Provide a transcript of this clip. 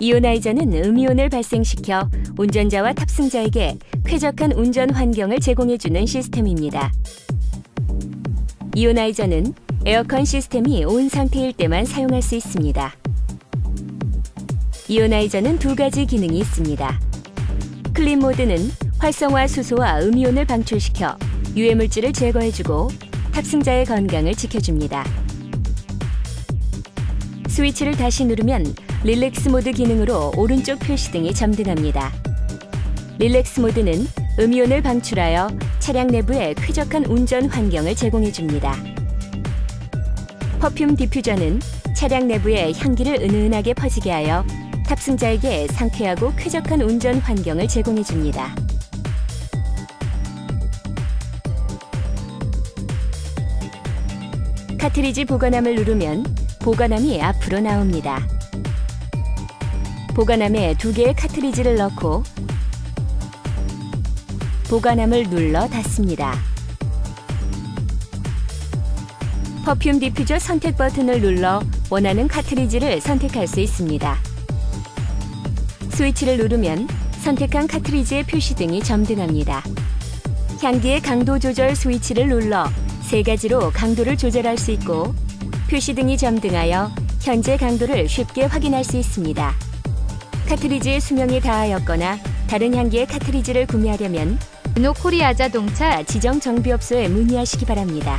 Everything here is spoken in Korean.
이오나이저는 음이온을 발생시켜 운전자와 탑승자에게 쾌적한 운전 환경을 제공해주는 시스템입니다. 이오나이저는 에어컨 시스템이 온 상태일 때만 사용할 수 있습니다. 이오나이저는 두 가지 기능이 있습니다. 클린 모드는 활성화 수소와 음이온을 방출시켜 유해물질을 제거해주고 탑승자의 건강을 지켜줍니다. 스위치를 다시 누르면 릴렉스 모드 기능으로 오른쪽 표시등이 점등합니다. 릴렉스 모드는 음이온을 방출하여 차량 내부에 쾌적한 운전 환경을 제공해 줍니다. 퍼퓸 디퓨저는 차량 내부에 향기를 은은하게 퍼지게 하여 탑승자에게 상쾌하고 쾌적한 운전 환경을 제공해 줍니다. 카트리지 보관함을 누르면 보관함이 앞으로 나옵니다. 보관함에 두 개의 카트리지를 넣고 보관함을 눌러 닫습니다. 퍼퓸 디퓨저 선택 버튼을 눌러 원하는 카트리지를 선택할 수 있습니다. 스위치를 누르면 선택한 카트리지의 표시등이 점등합니다. 향기의 강도 조절 스위치를 눌러 세 가지로 강도를 조절할 수 있고 표시등이 점등하여 현재 강도를 쉽게 확인할 수 있습니다. 카트리지의 수명이 다하였거나 다른 향기의 카트리지를 구매하려면 르노 코리아 자동차 지정 정비업소에 문의하시기 바랍니다.